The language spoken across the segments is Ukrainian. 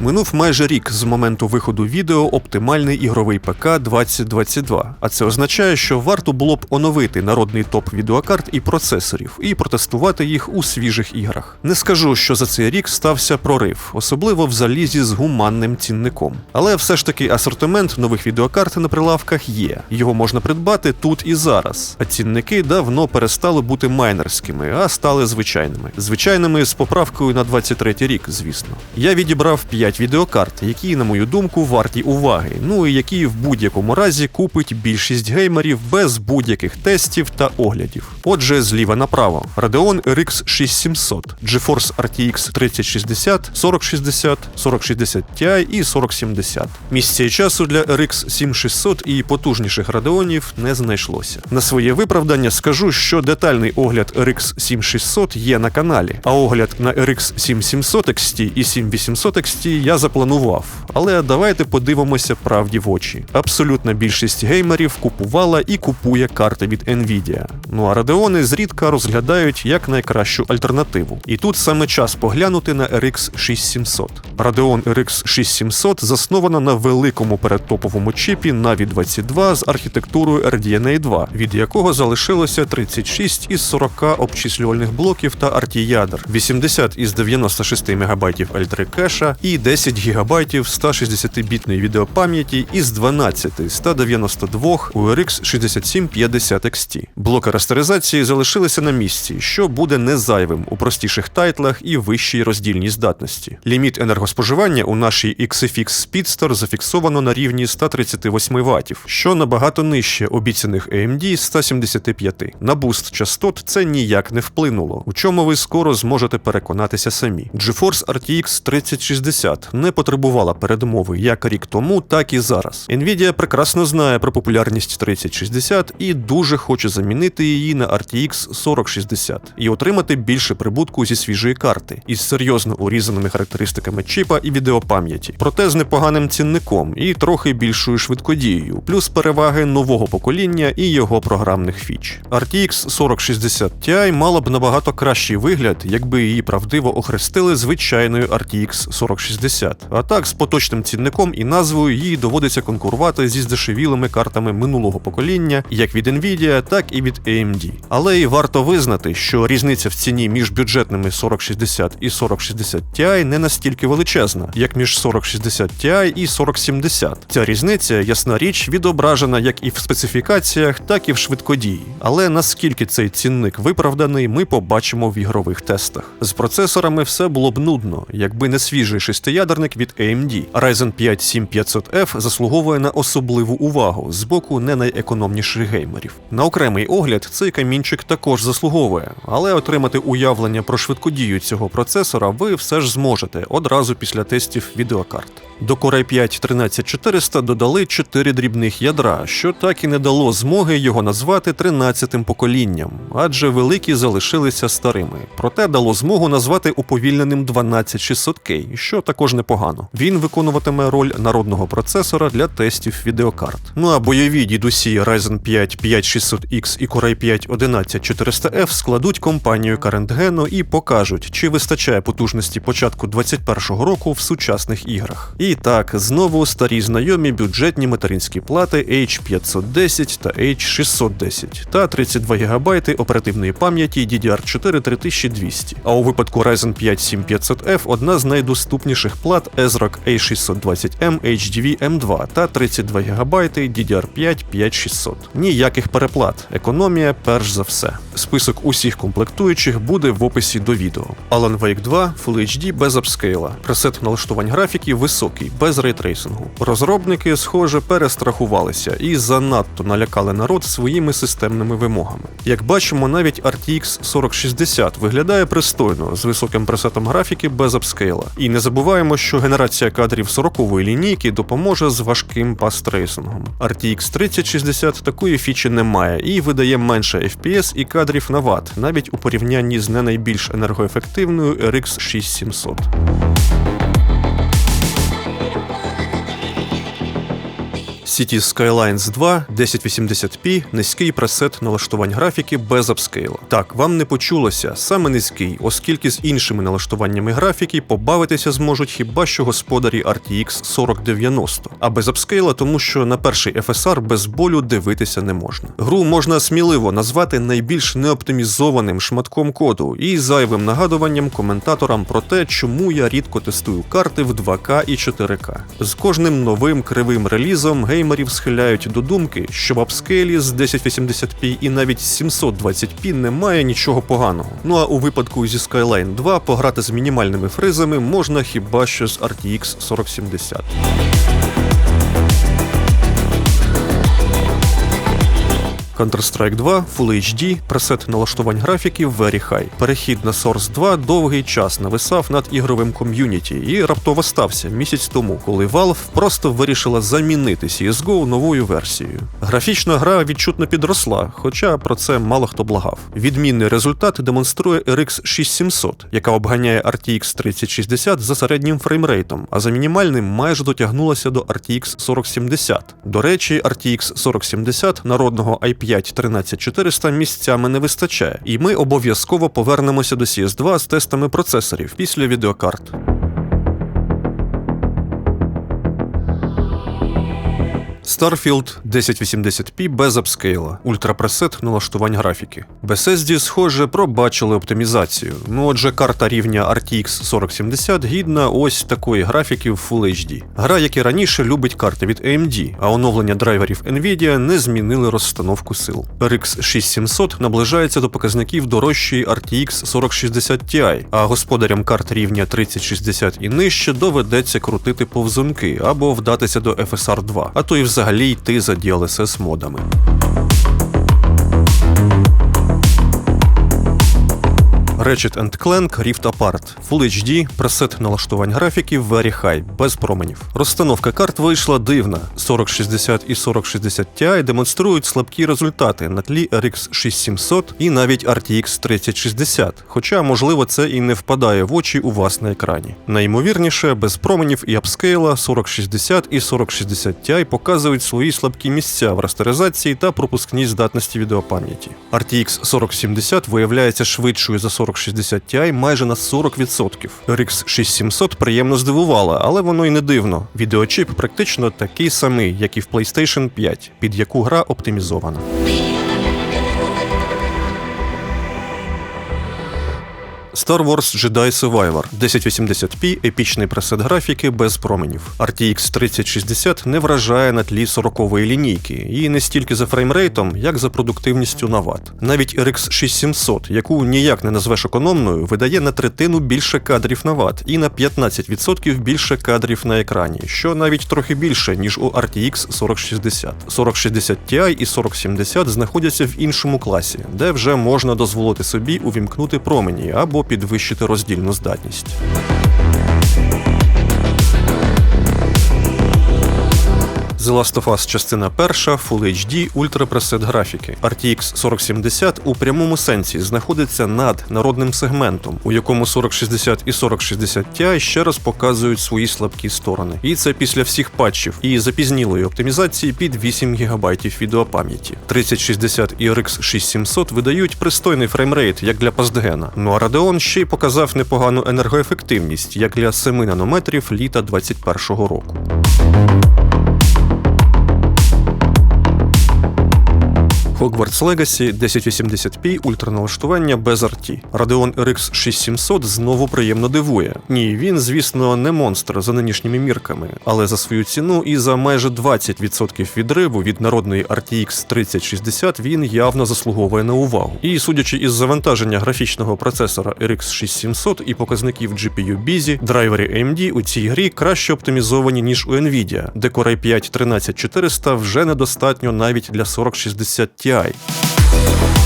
Минув майже рік з моменту виходу відео оптимальний ігровий ПК 2022. А це означає, що варто було б оновити народний топ відеокарт і процесорів і протестувати їх у свіжих іграх. Не скажу, що за цей рік стався прорив, особливо в залізі з гуманним цінником. Але все ж таки асортимент нових відеокарт на прилавках є. Його можна придбати тут і зараз. А цінники давно перестали бути майнерськими, а стали звичайними. Звичайними з поправкою на 23 рік, звісно. Я відібрав 5 відеокарт, які, на мою думку, варті уваги. Ну і які в будь-якому разі купить більшість геймерів без будь-яких тестів та оглядів. Отже, зліва направо: Radeon RX 6700, GeForce RTX 3060, 4060, 4060 Ti і 4070. Місця і часу для RX 7600 і потужніших радеонів не знайшлося. На своє виправдання скажу, що детальний огляд RX 7600 є на каналі, а огляд на RX 7700 XT і 7800 XT я запланував. Але давайте подивимося правді в очі. Абсолютна більшість геймерів купувала і купує карти від Nvidia. Ну а Radeon зрідка розглядають як найкращу альтернативу. І тут саме час поглянути на RX 6700. Radeon RX 6700 заснована на великому передтоповому чіпі Navi 22 з архітектурою RDNA 2, від якого залишилося 36 із 40 обчислювальних блоків та RT-ядер, 80 із 96 МБ L3 кеша і 10 ГБ 160-бітної відеопам'яті із 12 192 у RX 6750 XT. Блоки растеризації залишилися на місці, що буде не зайвим у простіших тайтлах і вищій роздільній здатності. Ліміт енергоспоживання у нашій XFX Speedster зафіксовано на рівні 138 Вт, що набагато нижче обіцяних AMD 175. На буст частот це ніяк не вплинуло, у чому ви скоро зможете переконатися самі. GeForce RTX 3060 не потребувала передмови як рік тому, так і зараз. Nvidia прекрасно знає про популярність 3060 і дуже хоче замінити її на RTX 4060 і отримати більше прибутку зі свіжої карти із серйозно урізаними характеристиками чіпа і відеопам'яті, проте з непоганим цінником і трохи більшою швидкодією, плюс переваги нового покоління і його програмних фіч. RTX 4060 Ti мала б набагато кращий вигляд, якби її правдиво охрестили звичайною RTX 4060. А так, з поточним цінником і назвою їй доводиться конкурувати зі здешевілими картами минулого покоління, як від Nvidia, так і від AMD. Але й варто визнати, що різниця в ціні між бюджетними 4060 і 4060 Ti не настільки величезна, як між 4060 Ti і 4070. Ця різниця, ясна річ, відображена як і в специфікаціях, так і в швидкодії. Але наскільки цей цінник виправданий, ми побачимо в ігрових тестах. З процесорами все було б нудно, якби не свіжий шестиядерник від AMD. Ryzen 5 7500F заслуговує на особливу увагу з боку не найекономніших геймерів. На окремий огляд цей камінчик також заслуговує, але отримати уявлення про швидкодію цього процесора ви все ж зможете одразу після тестів відеокарт. До Core i5 13400 додали 4 дрібних ядра, що так і не дало змоги його назвати 13-тим поколінням, адже великі залишилися старими. Проте дало змогу назвати уповільненим 12600K, що також непогано. Він виконуватиме роль народного процесора для тестів відеокарт. Ну а бойові дідусі Ryzen 5 5600X і Core i5 11400F складуть компанію Geno і покажуть, чи вистачає потужності початку 2021 року в сучасних іграх. І так, знову старі знайомі бюджетні материнські плати H510 та H610 та 32 ГБ оперативної пам'яті DDR4 3200. А у випадку Ryzen 5 7500F одна з найдоступніших плат ESRock A620M HDV M2 та 32 ГБ DDR5 5600. Ніяких переплат, економія перш за все. Список усіх комплектуючих буде в описі до відео. Alan Wake 2 Full HD без апскейла. Пресет налаштувань графіки високий, без рейтрейсингу. Розробники, схоже, перестрахувалися і занадто налякали народ своїми системними вимогами. Як бачимо, навіть RTX 4060 виглядає пристойно з високим пресетом графіки без апскейла. І не забуваємо, що генерація кадрів 40-ї лінійки допоможе з важким пастрейсингом. RTX 3060 такої фічі немає і видає менше FPS і кадрів на ват, навіть у порівнянні з не найбільш енергоефективною RX 6700. City Skylines 2 1080p, низький пресет налаштувань графіки без апскейла. Так, вам не почулося, саме низький, оскільки з іншими налаштуваннями графіки побавитися зможуть хіба що господарі RTX 4090, а без апскейла, тому що на перший FSR без болю дивитися не можна. Гру можна сміливо назвати найбільш неоптимізованим шматком коду і зайвим нагадуванням коментаторам про те, чому я рідко тестую карти в 2К і 4К. З кожним новим кривим релізом геймерів схиляють до думки, що в апскейлі з 1080p і навіть з 720p немає нічого поганого. Ну а у випадку зі Skyline 2 пограти з мінімальними фризами можна хіба що з RTX 4070. Counter-Strike 2 Full HD, пресет налаштувань графіки Very High. Перехід на Source 2 довгий час нависав над ігровим ком'юніті і раптово стався місяць тому, коли Valve просто вирішила замінити CSGO новою версією. Графічна гра відчутно підросла, хоча про це мало хто благав. Відмінний результат демонструє RX 6700, яка обганяє RTX 3060 за середнім фреймрейтом, а за мінімальним майже дотягнулася до RTX 4070. До речі, RTX 4070 народного IP 5 13400 місцями не вистачає, і ми обов'язково повернемося до CS2 з тестами процесорів після відеокарт. Starfield 1080p без апскейла, ультрапресет налаштувань графіки. Bethesda, схоже, пробачили оптимізацію. Ну отже, карта рівня RTX 4070 гідна ось такої графіки в Full HD. Гра, як і раніше, любить карти від AMD, а оновлення драйверів Nvidia не змінили розстановку сил. RX 6700 наближається до показників дорожчої RTX 4060 Ti, а господарям карт рівня 3060 і нижче доведеться крутити повзунки або вдатися до FSR 2, а то і взагалі йти за DLSS модами. Ratchet Clank Rift Apart Full HD, пресет налаштувань графіки Very High, без променів. Розстановка карт вийшла дивна. 4060 і 4060 Ti демонструють слабкі результати на тлі RX 6700 і навіть RTX 3060, хоча, можливо, це і не впадає в очі у вас на екрані. Найімовірніше, без променів і апскейла 4060 і 4060 Ti показують свої слабкі місця в растеризації та пропускній здатності відеопам'яті. RTX 4070 виявляється швидшою за 40 4060 Ti майже на 40%. RX 6700 приємно здивувала, але воно й не дивно. Відеочіп практично такий самий, як і в PlayStation 5, під яку гра оптимізована. Star Wars Jedi Survivor 1080p епічний пресет графіки без променів. RTX 3060 не вражає на тлі 40-ї лінійки, і не стільки за фреймрейтом, як за продуктивністю на ват. Навіть RX 6700, яку ніяк не назвеш економною, видає на третину більше кадрів на ват і на 15% більше кадрів на екрані, що навіть трохи більше, ніж у RTX 4060. 4060 Ti і 4070 знаходяться в іншому класі, де вже можна дозволити собі увімкнути промені або підвищити роздільну здатність. The Last of Us частина перша, Full HD, ультрапресет графіки. RTX 4070 у прямому сенсі знаходиться над народним сегментом, у якому 4060 і 4060 Ti ще раз показують свої слабкі сторони. І це після всіх патчів і запізнілої оптимізації під 8 ГБ відеопам'яті. 3060 і RX 6700 видають пристойний фреймрейт, як для пастгена. Ну а Radeon ще й показав непогану енергоефективність, як для 7 нанометрів літа 2021 року. Hogwarts Legacy 1080p ультраналаштування без RT. Radeon RX 6700 знову приємно дивує. Ні, він, звісно, не монстр за нинішніми мірками, але за свою ціну і за майже 20% відриву від народної RTX 3060 він явно заслуговує на увагу. І судячи із завантаження графічного процесора RX 6700 і показників GPU Busy, драйвери AMD у цій грі краще оптимізовані ніж у Nvidia, де Core i 5 13400 вже недостатньо навіть для 4060 Ti.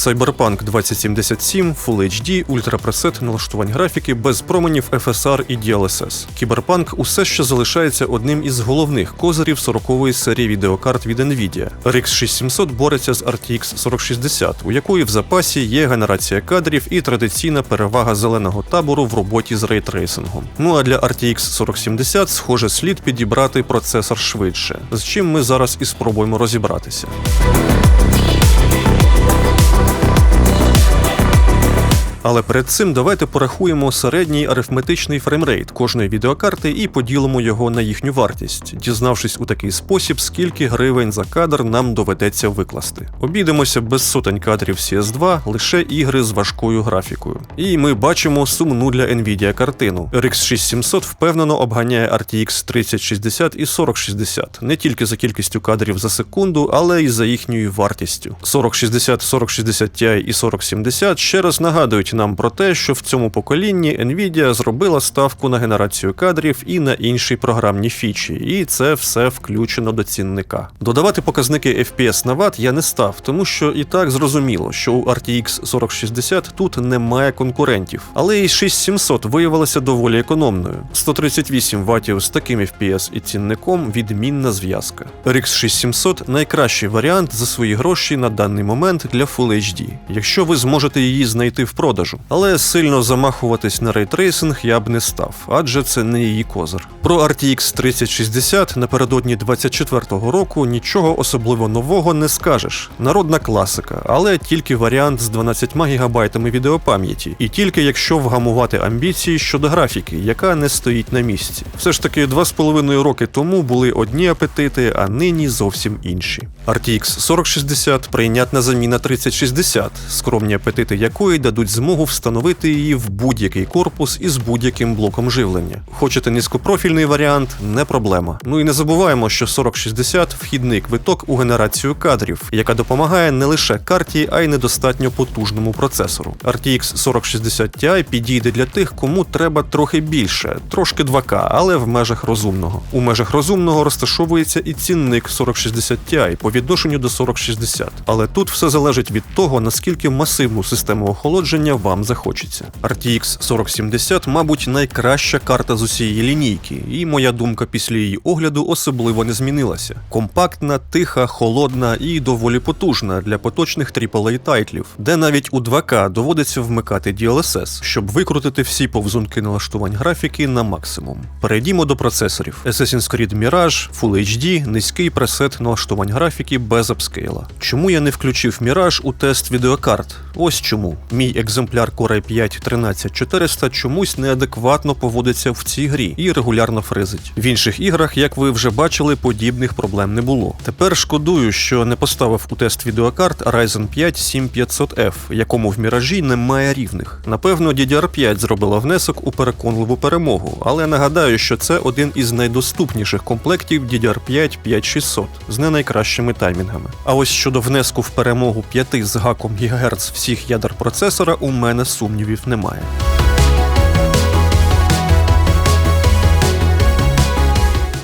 Cyberpunk 2077, Full HD, ультрапресет налаштувань графіки без променів FSR і DLSS. Кіберпанк усе ще залишається одним із головних козирів 40-ї серії відеокарт від Nvidia. RX 6700 бореться з RTX 4060, у якої в запасі є генерація кадрів і традиційна перевага зеленого табору в роботі з рейтрейсингом. Ну а для RTX 4070, схоже, слід підібрати процесор швидше, з чим ми зараз і спробуємо розібратися. Але перед цим давайте порахуємо середній арифметичний фреймрейт кожної відеокарти і поділимо його на їхню вартість, дізнавшись у такий спосіб, скільки гривень за кадр нам доведеться викласти. Обійдемося без сотень кадрів CS2, лише ігри з важкою графікою. І ми бачимо сумну для Nvidia картину. RX 6700 впевнено обганяє RTX 3060 і 4060 не тільки за кількістю кадрів за секунду, але й за їхньою вартістю. 4060, 4060 Ti і 4070 ще раз нагадують нам про те, що в цьому поколінні Nvidia зробила ставку на генерацію кадрів і на інші програмні фічі, і це все включено до цінника. Додавати показники FPS на Watt я не став, тому що і так зрозуміло, що у RTX 4060 тут немає конкурентів, але і 6700 виявилася доволі економною. 138 ватів з таким FPS і цінником відмінна зв'язка. RX 6700 найкращий варіант за свої гроші на даний момент для Full HD, якщо ви зможете її знайти в продажу. Але сильно замахуватись на рейтрейсинг я б не став, адже це не її козир. Про RTX 3060 напередодні 24-го року нічого особливо нового не скажеш. Народна класика, але тільки варіант з 12 гігабайтами відеопам'яті, і тільки якщо вгамувати амбіції щодо графіки, яка не стоїть на місці. Все ж таки, 2,5 роки тому були одні апетити, а нині зовсім інші. RTX 4060 прийнятна заміна 3060, скромні апетити якої дадуть змогу встановити її в будь-який корпус із будь-яким блоком живлення. Хочете низькопрофільний варіант не проблема. Ну і не забуваємо, що 4060 вхідний квиток у генерацію кадрів, яка допомагає не лише карті, а й недостатньо потужному процесору. RTX 4060 Ti підійде для тих, кому треба трохи більше, трошки 2К, але в межах розумного. У межах розумного розташовується і цінник 4060 Ti по відношенню до 4060. Але тут все залежить від того, наскільки масивну систему охолодження вам захочеться. RTX 4070, мабуть, найкраща карта з усієї лінійки, і моя думка після її огляду особливо не змінилася. Компактна, тиха, холодна і доволі потужна для поточних AAA тайтлів, де навіть у 2К доводиться вмикати DLSS, щоб викрутити всі повзунки налаштувань графіки на максимум. Перейдімо до процесорів: Assassin's Creed Mirage, Full HD, низький пресет налаштувань графіки без апскейла. Чому я не включив Mirage у тест відеокарт? Ось чому. Мій екземпляр Core i5 13400 чомусь неадекватно поводиться в цій грі і регулярно фризить. В інших іграх, як ви вже бачили, подібних проблем не було. Тепер шкодую, що не поставив у тест відеокарт Ryzen 5 7500F, якому в міражі немає рівних. Напевно, DDR5 зробила внесок у переконливу перемогу, але нагадаю, що це один із найдоступніших комплектів DDR5 5600 з не найкращими таймінгами. А ось щодо внеску в перемогу 5 з гаком ГГц всіх ядер процесора у мене сумнівів немає.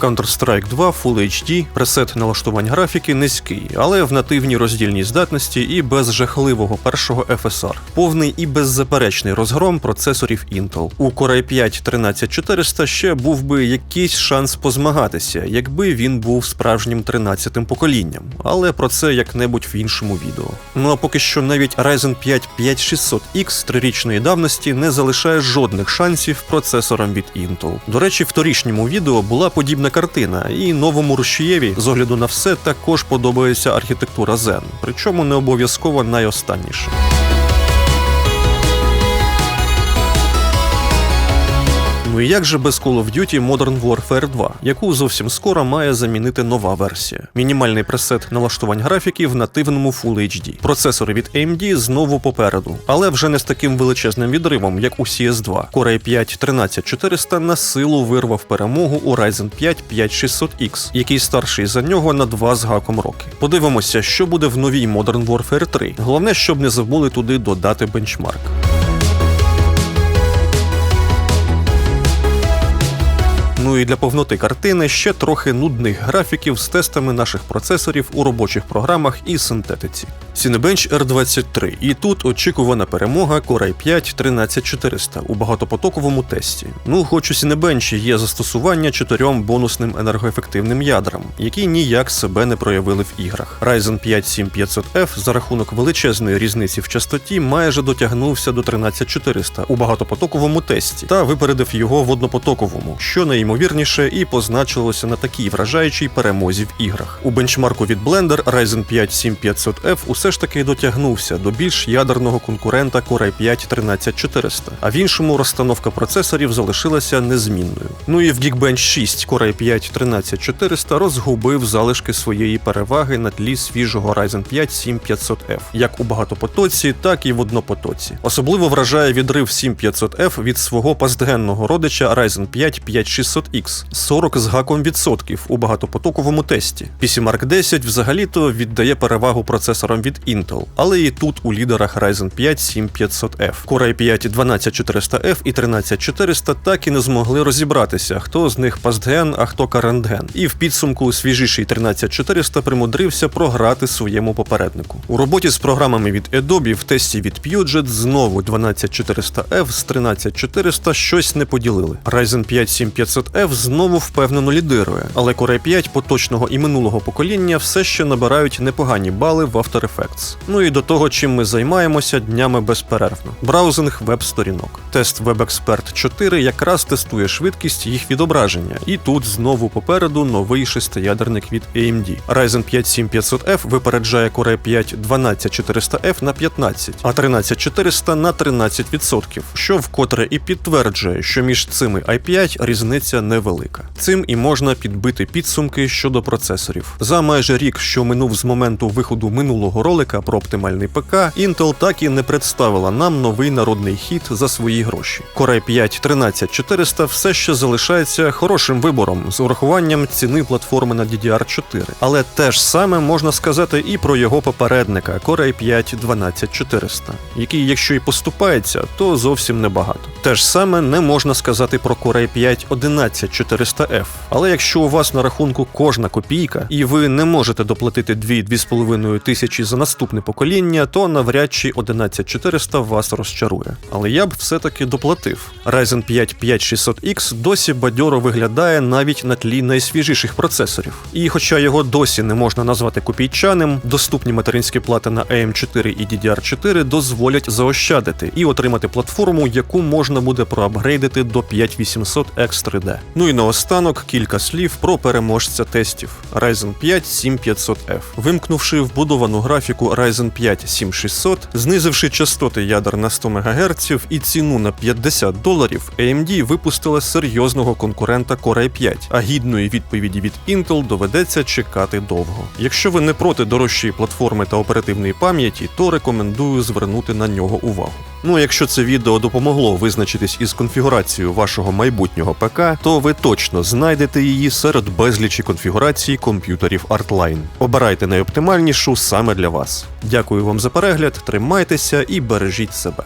Counter-Strike 2 Full HD, пресет налаштувань графіки низький, але в нативній роздільній здатності і без жахливого першого FSR. Повний і беззаперечний розгром процесорів Intel. У Core i5 13400 ще був би якийсь шанс позмагатися, якби він був справжнім 13-тим поколінням, але про це як-небудь в іншому відео. Ну а поки що навіть Ryzen 5 5600X трирічної давності не залишає жодних шансів процесорам від Intel. До речі, в торішньому відео була подібна картина, і новому рушієві з огляду на все також подобається архітектура Зен, причому не обов'язково найостанніше. Ну і як же без Call of Duty Modern Warfare 2, яку зовсім скоро має замінити нова версія. Мінімальний пресет налаштувань графіки в нативному Full HD. Процесори від AMD знову попереду, але вже не з таким величезним відривом, як у CS2. Core i5 13400 на силу вирвав перемогу у Ryzen 5 5600X, який старший за нього на 2 з гаком роки. Подивимося, що буде в новій Modern Warfare 3. Головне, щоб не забули туди додати бенчмарк. Ну і для повноти картини ще трохи нудних графіків з тестами наших процесорів у робочих програмах і синтетиці. Cinebench R23. І тут очікувана перемога Core i5 13400 у багатопотоковому тесті. Ну, хоч у Cinebench є застосування чотирьом бонусним енергоефективним ядрам, які ніяк себе не проявили в іграх. Ryzen 5 7500F за рахунок величезної різниці в частоті майже дотягнувся до 13400 у багатопотоковому тесті та випередив його в однопотоковому, що найімовірніше і позначилося на такій вражаючій перемозі в іграх. У бенчмарку від Blender Ryzen 5 7500F усе ж таки дотягнувся до більш ядерного конкурента Core i5 13400, а в іншому розстановка процесорів залишилася незмінною. Ну і в Geekbench 6 Core i5 13400 розгубив залишки своєї переваги на тлі свіжого Ryzen 5 7500F, як у багатопотоці, так і в однопотоці. Особливо вражає відрив 7500F від свого пастгенного родича Ryzen 5 5600X 40 з гаком відсотків у багатопотоковому тесті. PCMark 10 взагалі-то віддає перевагу процесорам від Intel, але і тут у лідерах Ryzen 5 7500F. Core i5 12400F і 13400 так і не змогли розібратися, хто з них пастген, а хто карентген. І в підсумку свіжіший 13400 примудрився програти своєму попереднику. У роботі з програмами від Adobe в тесті від Puget знову 12400F з 13400 щось не поділили. Ryzen 5 7500F знову впевнено лідирує, але Core i5 поточного і минулого покоління все ще набирають непогані бали в After Effects. Ну і до того, чим ми займаємося днями безперервно. Браузинг веб-сторінок. Тест WebExpert 4 якраз тестує швидкість їх відображення, і тут знову попереду новий шестиядерник від AMD. Ryzen 5 7500F випереджає Core i5 12400F на 15, а 13400 на 13%, що вкотре і підтверджує, що між цими i5 різниця невелика. Цим і можна підбити підсумки щодо процесорів. За майже рік, що минув з моменту виходу минулого ролика про оптимальний ПК, Intel так і не представила нам новий народний хіт за свої гроші. Core i5 13400 все ще залишається хорошим вибором з урахуванням ціни платформи на DDR4, але те ж саме можна сказати і про його попередника Core i5 12400, який, якщо і поступається, то зовсім небагато. Те ж саме не можна сказати про Core i5 11400F, але якщо у вас на рахунку кожна копійка, і ви не можете доплатити 2-2,5 тисячі за наступне покоління, то навряд чи 11400 вас розчарує. Але я б все-таки доплатив. Ryzen 5 5600X досі бадьоро виглядає навіть на тлі найсвіжіших процесорів. І хоча його досі не можна назвати копійчаним, доступні материнські плати на AM4 і DDR4 дозволять заощадити і отримати платформу, яку можна буде проапгрейдити до 5800 X3D. Ну і наостанок кілька слів про переможця тестів Ryzen 5 7500F. Вимкнувши вбудовану графіку Ryzen 5 7600, знизивши частоти ядер на 100 МГц і ціну на 50 доларів, AMD випустила серйозного конкурента Core i5, а гідної відповіді від Intel доведеться чекати довго. Якщо ви не проти дорожчої платформи та оперативної пам'яті, то рекомендую звернути на нього увагу. Ну, якщо це відео допомогло визначитись із конфігурацією вашого майбутнього ПК, то ви точно знайдете її серед безлічі конфігурацій комп'ютерів Artline. Обирайте найоптимальнішу саме для вас. Дякую вам за перегляд, тримайтеся і бережіть себе.